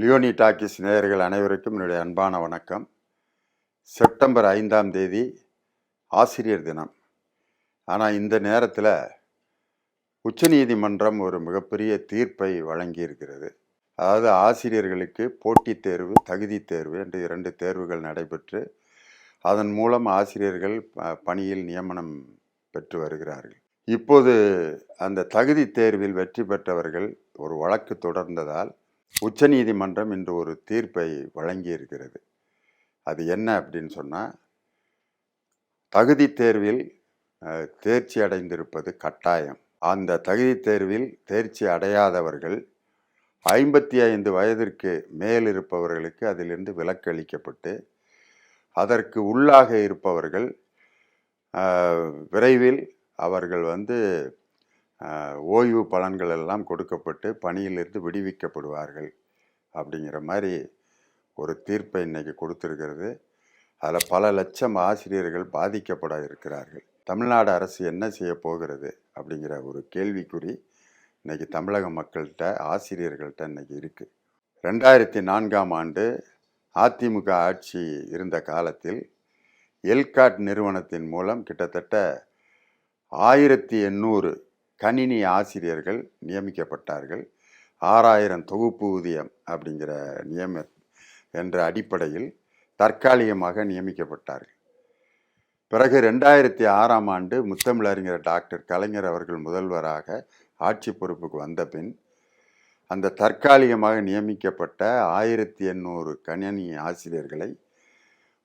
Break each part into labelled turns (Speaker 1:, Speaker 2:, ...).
Speaker 1: Leoni talkies நேயர்கள் அனைவருக்கும் என்னுடைய அன்பான வணக்கம். செப்டம்பர் ஐந்தாம் தேதி ஆசிரியர் தினம். ஆனால் இந்த நேரத்தில் உச்சநீதிமன்றம் ஒரு மிகப்பெரிய தீர்ப்பை வழங்கியிருக்கிறது. அதாவது ஆசிரியர்களுக்கு போட்டித் தேர்வு தகுதி தேர்வு என்று இரண்டு தேர்வுகள் நடைபெற்று அதன் மூலம் ஆசிரியர்கள் ப- பணியில் நியமனம் பெற்று வருகிறார்கள். இப்போது அந்த தகுதி தேர்வில் வெற்றி பெற்றவர்கள் ஒரு வழக்கு தொடர்ந்ததால் உச்சநீதிமன்றம் இன்று ஒரு தீர்ப்பை வழங்கியிருக்கிறது. அது என்ன அப்படின்னு சொன்னால் தகுதி தேர்வில் தேர்ச்சி அடைந்திருப்பது கட்டாயம். அந்த தகுதி தேர்வில் தேர்ச்சி அடையாதவர்கள் ஐம்பத்தி ஐந்து வயதிற்கு மேல் இருப்பவர்களுக்கு அதிலிருந்து விலக்கு அளிக்கப்பட்டு அதற்கு உள்ளாக இருப்பவர்கள் விரைவில் அவர்கள் வந்து ஓய்வு பலன்கள் எல்லாம் கொடுக்கப்பட்டு பணியிலிருந்து விடுவிக்கப்படுவார்கள் அப்படிங்கிற மாதிரி ஒரு தீர்ப்பை இன்றைக்கி கொடுத்துருக்கிறது. அதில் பல லட்சம் ஆசிரியர்கள் பாதிக்கப்பட இருக்கிறார்கள். தமிழ்நாடு அரசு என்ன செய்ய போகிறது அப்படிங்கிற ஒரு கேள்விக்குறி இன்றைக்கி தமிழக மக்கள்கிட்ட ஆசிரியர்கள்ட்ட இன்றைக்கி இருக்குது ரெண்டாயிரத்தி நான்காம் ஆண்டு அதிமுக ஆட்சி இருந்த காலத்தில் எல்காட் நிறுவனத்தின் மூலம் கிட்டத்தட்ட ஆயிரத்தி எண்ணூறு கணினி ஆசிரியர்கள் நியமிக்கப்பட்டார்கள். ஆறாயிரம் தொகுப்பு ஊதியம் அப்படிங்கிற நியம என்ற அடிப்படையில் தற்காலிகமாக நியமிக்கப்பட்டார்கள். பிறகு ரெண்டாயிரத்தி ஆறாம் ஆண்டு முத்தமிழறிஞர் டாக்டர் கலைஞர் அவர்கள் முதல்வராக ஆட்சி பொறுப்புக்கு வந்த பின் அந்த தற்காலிகமாக நியமிக்கப்பட்ட ஆயிரத்தி எண்ணூறு கணினி ஆசிரியர்களை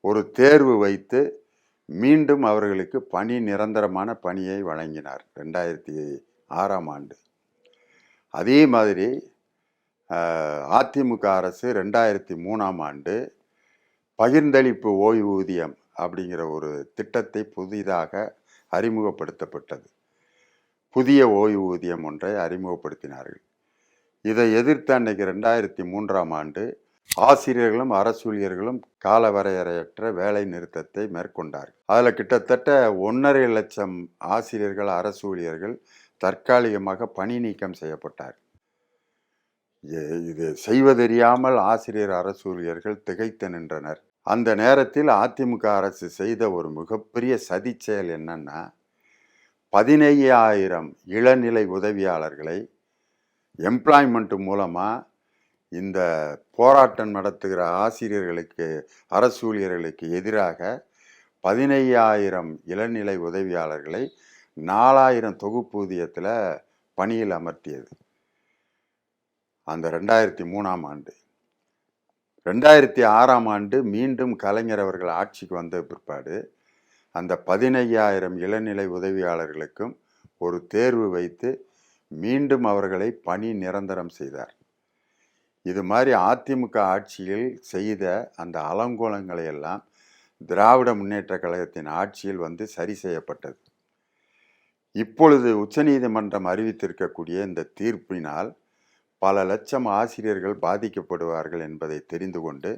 Speaker 1: ஒரு தேர்வு வைத்து மீண்டும் அவர்களுக்கு பணி நிரந்தரமான பணியை வழங்கினார் ரெண்டாயிரத்தி ஆறாம் ஆண்டு. அதே மாதிரி அதிமுக அரசு ரெண்டாயிரத்தி மூணாம் ஆண்டு பகிர்ந்தளிப்பு ஓய்வூதியம் அப்படிங்கிற ஒரு திட்டத்தை புதிதாக அறிமுகப்படுத்தப்பட்டது. புதிய ஓய்வூதியம் ஒன்றை அறிமுகப்படுத்தினார்கள். இதை எதிர்த்து அன்னைக்கு ரெண்டாயிரத்தி மூன்றாம் ஆண்டு ஆசிரியர்களும் அரசூழியர்களும் காலவரையறையற்ற வேலை நிறுத்தத்தை மேற்கொண்டார்கள். அதில் கிட்டத்தட்ட ஒன்றரை லட்சம் ஆசிரியர்கள் அரசூழியர்கள் தற்காலிகமாக பணி நீக்கம் செய்யப்பட்டார் இது செய்வதறியாமல் ஆசிரியர் அரசூழியர்கள் திகைத்து நின்றனர். அந்த நேரத்தில் அதிமுக அரசு செய்த ஒரு மிகப்பெரிய சதி செயல் என்னன்னா பதினையாயிரம் இளநிலை உதவியாளர்களை எம்ப்ளாய்மெண்ட் மூலமாக இந்த போராட்டம் நடத்துகிற ஆசிரியர்களுக்கு அரசூழியர்களுக்கு எதிராக பதினையாயிரம் இளநிலை உதவியாளர்களை நாலாயிரம் தொகுப்பூதியத்தில் பணியில் அமர்த்தியது. அந்த ரெண்டாயிரத்தி மூணாம் ஆண்டு. ரெண்டாயிரத்தி ஆறாம் ஆண்டு மீண்டும் கலைஞர் அவர்கள் ஆட்சிக்கு வந்த பிற்பாடு அந்த பதினையாயிரம் இளநிலை உதவியாளர்களுக்கும் ஒரு தேர்வு வைத்து மீண்டும் அவர்களை பணி நிரந்தரம் செய்தார். இது மாதிரி அதிமுக ஆட்சியில் செய்த அந்த அலங்கோலங்களை எல்லாம் திராவிட முன்னேற்ற கழகத்தின் ஆட்சியில் வந்து சரி செய்யப்பட்டது. இப்பொழுது உச்சநீதிமன்றம் அறிவித்திருக்கக்கூடிய இந்த தீர்ப்பினால் பல லட்சம் ஆசிரியர்கள் பாதிக்கப்படுவார்கள் என்பதை தெரிந்து கொண்டு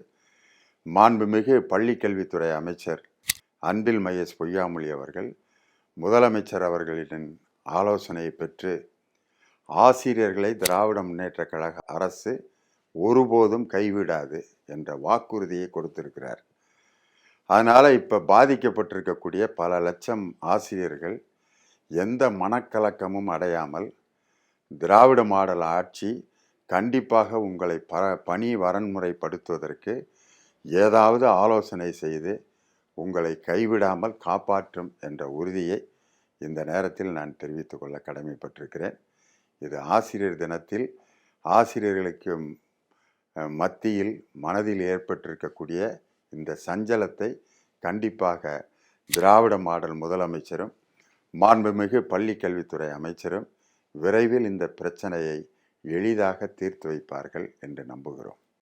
Speaker 1: மாண்புமிகு பள்ளிக்கல்வித்துறை அமைச்சர் அன்பில் மகேஷ் பொய்யாமொழி அவர்கள் முதலமைச்சர் அவர்களின் ஆலோசனையை பெற்று ஆசிரியர்களை திராவிட முன்னேற்ற கழக அரசு ஒருபோதும் கைவிடாது என்ற வாக்குறுதியை கொடுத்திருக்கிறார். அதனால் இப்போ பாதிக்கப்பட்டிருக்கக்கூடிய பல லட்சம் ஆசிரியர்கள் எந்த மனக்கலக்கமும் அடையாமல் திராவிட மாடல் ஆட்சி கண்டிப்பாக உங்களை ப பணி வரன்முறைப்படுத்துவதற்கு ஏதாவது ஆலோசனை செய்து உங்களை கைவிடாமல் காப்பாற்றும் என்ற உறுதியை இந்த நேரத்தில் நான் தெரிவித்துக்கொள்ள கடமைப்பட்டிருக்கிறேன். இது ஆசிரியர் தினத்தில் ஆசிரியர்களுக்கு மத்தியில் மனதில் ஏற்பட்டிருக்கக்கூடிய இந்த சஞ்சலத்தை கண்டிப்பாக திராவிட மாடல் முதலமைச்சரும் மாண்புமிகு பள்ளிக்கல்வித்துறை அமைச்சரும் விரைவில் இந்த பிரச்சனையை எளிதாக தீர்த்து வைப்பார்கள் என்று நம்புகிறோம்.